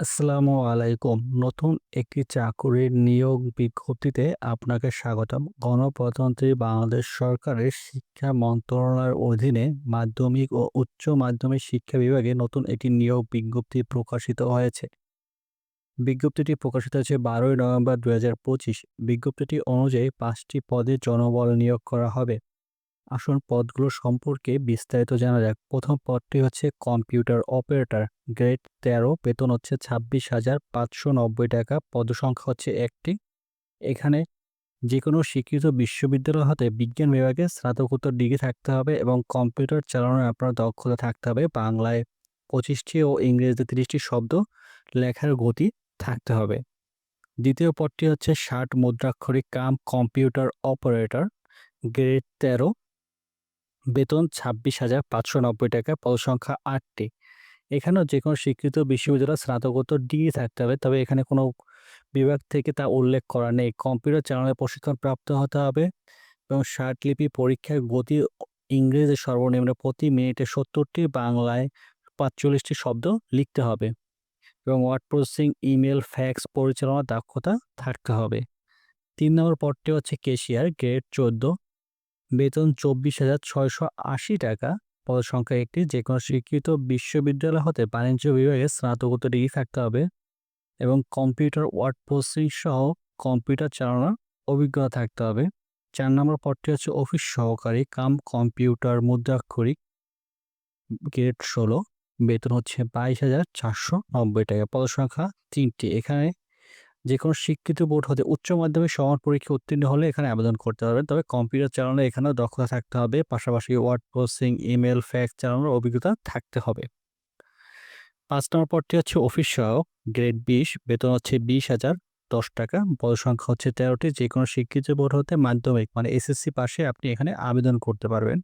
আসসালামু আলাইকুম। নতুন একটি চাকুরির নিয়োগ বিজ্ঞপ্তিতে আপনাকে স্বাগতম। গণপ্রজাতন্ত্রী বাংলাদেশ সরকারের শিক্ষা মন্ত্রণালয়ের অধীনে মাধ্যমিক ও উচ্চ মাধ্যমিক শিক্ষা বিভাগে নতুন একটি নিয়োগ বিজ্ঞপ্তি প্রকাশিত হয়েছে। বিজ্ঞপ্তিটি প্রকাশিত হয়েছে বারোই নভেম্বর দু হাজার পঁচিশ। বিজ্ঞপ্তিটি অনুযায়ী পাঁচটি পদে জনবল নিয়োগ করা হবে। আসুন পদগুলো সম্পর্কে বিস্তারিত জানা যাক। প্রথম পদটি হচ্ছে কম্পিউটার অপারেটর। গ্রেড তেরো, বেতন হচ্ছে ছাব্বিশ হাজার পাঁচশো নব্বই টাকা, পদসংখ্যা হচ্ছে একটি। এখানে যে কোনো স্বীকৃত বিশ্ববিদ্যালয় হতে বিজ্ঞান বিভাগে স্নাতকোত্তর ডিগ্রি থাকতে হবে এবং কম্পিউটার চালানোর আপনার দক্ষতা থাকতে হবে। বাংলায় পঁচিশটি ও ইংরেজিতে তিরিশটি শব্দ লেখার গতি থাকতে হবে। দ্বিতীয় পদটি হচ্ছে ষাট মুদ্রাক্ষরিক কাম কম্পিউটার অপারেটর। গ্রেড তেরো বেতন ছাব্বিশ হাজার পাঁচশো নব্বই টাকা পদসংখ্যা আটটি। এখানেও যে কোনো স্বীকৃত বিশ্ববিদ্যালয় স্নাতকোত্তর ডিগ্রি থাকতে হবে, তবে এখানে কোনো বিভাগ থেকে তা উল্লেখ করা নেই। কম্পিউটার চালানোর প্রশিক্ষণ প্রাপ্ত হতে হবে এবং লিপি পরীক্ষার গতি ইংরেজি সর্বনিম্ন প্রতি মিনিটে সত্তরটি, বাংলায় পাঁচচল্লিশটি শব্দ লিখতে হবে এবং ওয়ার্ড প্রসেসিং, ইমেল, ফ্যাক্স পরিচালনার দক্ষতা থাকতে হবে। তিন নম্বর পদটি হচ্ছে কেশিয়ার, গ্রেড চোদ্দ। বেতন চব্বিশ হাজার ছয়শো আশি টাকা। পদ সংখ্যা একটি যে কোনো স্বীকৃত বিশ্ববিদ্যালয় হতে বাণিজ্য বিভাগে স্নাতকোত্তর ডিগ্রি থাকতে হবে এবং কম্পিউটার, ওয়ার্ড প্রসেসিং সহ কম্পিউটার চালানোর অভিজ্ঞতা থাকতে হবে। চার নম্বর পদটি হচ্ছে অফিস সহকারী, কাম, কম্পিউটার, মুদ্রাক্ষরিক, গ্রেড ষোলো। বেতন হচ্ছে বাইশ হাজার চারশো নব্বই টাকা। পদসংখ্যা তিনটি, এখানে যে কোনো স্বীকৃত বোর্ড হতে উচ্চ মাধ্যমিক সমান পরীক্ষা উত্তীর্ণ হলে এখানে আবেদন করতে পারবেন তবে কম্পিউটার চালানো এখানেও দক্ষতা থাকতে হবে। পাশাপাশি ওয়ার্ড প্রসেসিং, ইমেল, ফ্যাক্স চালানোর অভিজ্ঞতা থাকতে হবে। পাঁচ নম্বর পদটি হচ্ছে অফিস সহায়ক। গ্রেড বিশ, বেতন হচ্ছে বিশ হাজার দশ টাকা। পদ সংখ্যা হচ্ছে তেরোটি। যে কোনো স্বীকৃত বোর্ড হতে মাধ্যমিক মানে এসএসসি পাশে আপনি এখানে আবেদন করতে পারবেন।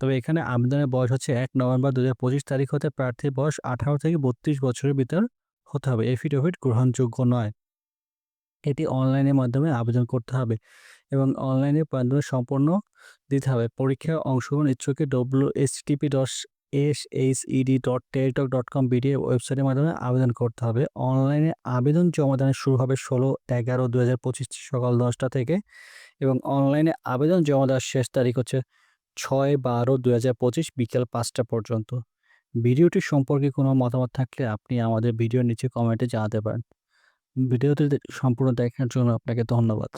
তবে এখানে আবেদনের বয়স হচ্ছে এক নভেম্বর দুহাজার পঁচিশ তারিখ হতে প্রার্থীর বয়স আঠারো থেকে বত্রিশ বছরের ভিতর হতে হবে। এফিডেভিট গ্রহণযোগ্য নয়। এটি অনলাইনের মাধ্যমে আবেদন করতে হবে এবং অনলাইনের মাধ্যমে সম্পূর্ণ দিতে হবে। পরীক্ষায় অংশগ্রহণ ইচ্ছুকে W T P dot S H E D dot Teletalk dot com BDA ওয়েবসাইটের মাধ্যমে আবেদন করতে হবে। অনলাইনে আবেদন জমা জমাদানের শুরু হবে ষোলো এগারো দু হাজার পঁচিশ সকাল দশটা থেকে এবং অনলাইনে আবেদন জমা দেওয়ার শেষ তারিখ হচ্ছে ছয় বারো দু হাজার পঁচিশ বিকেল পাঁচটা পর্যন্ত। ভিডিওটি সম্পর্কে কোনো মতামত থাকলে আপনি আমাদের ভিডিওর নিচে কমেন্টে জানাতে পারেন। ভিডিওটি সম্পূর্ণ দেখার জন্য আপনাকে ধন্যবাদ।